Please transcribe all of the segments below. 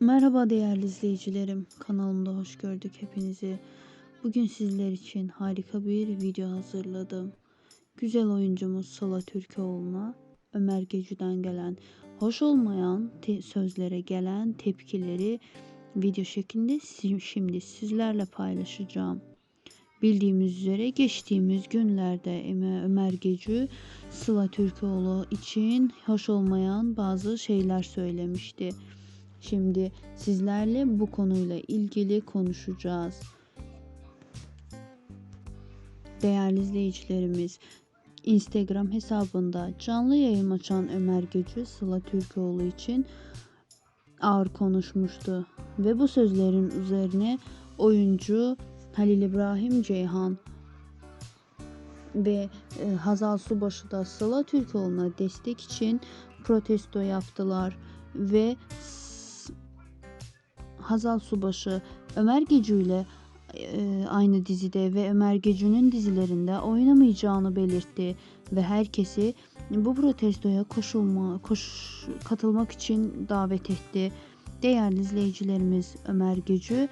Merhaba değerli izleyicilerim. Kanalımda hoş gördük hepinizi. Bugün sizler için harika bir video hazırladım. Güzel oyuncumuz Sıla Türkoğlu'na Ömer Gecü'den gelen hoş olmayan sözlere gelen tepkileri video şeklinde şimdi sizlerle paylaşacağım. Bildiğimiz üzere geçtiğimiz günlerde Ömer Gecü Sıla Türkoğlu için hoş olmayan bazı şeyler söylemişti. Şimdi sizlerle bu konuyla ilgili konuşacağız. Değerli izleyicilerimiz, Instagram hesabında canlı yayın açan Ömer Gecü Sıla Türkoğlu için ağır konuşmuştu ve bu sözlerin üzerine oyuncu Halil İbrahim Ceyhan ve e, Hazal Subaşı da Sıla Türkoğlu'na destek için protesto yaptılar ve Hazal Subaşı Ömer Gecü ile e, aynı dizide ve Ömer Gecü'nün dizilerinde oynamayacağını belirtti ve herkesi bu protestoya koşulma, koş, katılmak için davet etti. Değerli izleyicilerimiz Ömer Gecü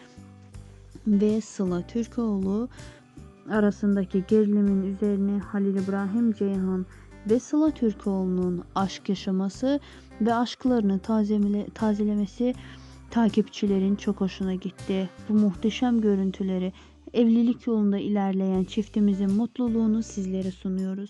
ve Sıla Türkoğlu arasındaki gerilimin üzerine Halil İbrahim Ceyhan ve Sıla Türkoğlu'nun aşk yaşaması ve aşklarını tazemile, tazelemesi takipçilerin çok hoşuna gitti. Bu muhteşem görüntüleri evlilik yolunda ilerleyen çiftimizin mutluluğunu sizlere sunuyoruz.